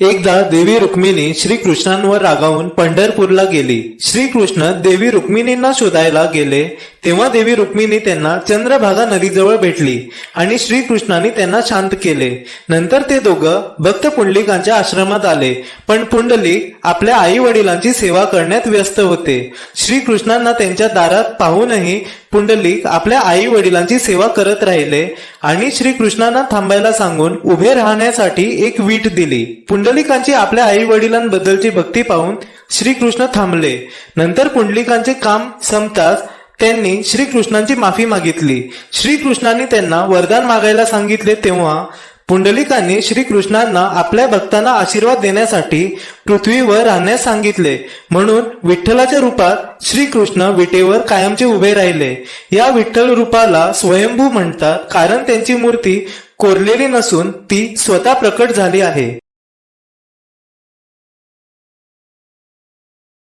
एकदा देवी रुक्मिणी श्रीकृष्णांवर रागावून पंढरपूरला गेली. श्रीकृष्ण देवी रुक्मिणींना शोधायला गेले. तेव्हा देवी रुक्मिणी त्यांना चंद्रभागा नदीजवळ भेटली आणि श्रीकृष्णांनी त्यांना शांत केले. नंतर ते दोघं भक्त पुंडलिकांच्या आश्रमात आले. पण पुंडलिक आपल्या आई वडिलांची सेवा करण्यात व्यस्त होते. श्रीकृष्णांना त्यांच्या दारात पाहूनही पुंडलिक आपल्या आई वडिलांची सेवा करत राहिले आणि श्रीकृष्णांना थांबायला सांगून उभे राहण्यासाठी एक वीट दिली. पुंडलिकांची आपल्या आई वडिलांबद्दलची भक्ती पाहून श्रीकृष्ण थांबले. नंतर पुंडलिकांचे काम संपताच त्यांनी श्रीकृष्णांची माफी मागितली. श्रीकृष्णांनी त्यांना वरदान मागायला सांगितले तेव्हा पुंडलिकांनी श्रीकृष्णांना आपल्या भक्तांना आशीर्वाद देण्यासाठी पृथ्वीवर राहण्यास सांगितले. म्हणून विठ्ठलाच्या रूपात श्रीकृष्ण विटेवर कायमचे उभे राहिले. या विठ्ठल रूपाला स्वयंभू म्हणतात कारण त्यांची मूर्ती कोरलेली नसून ती स्वतः प्रकट झाली आहे.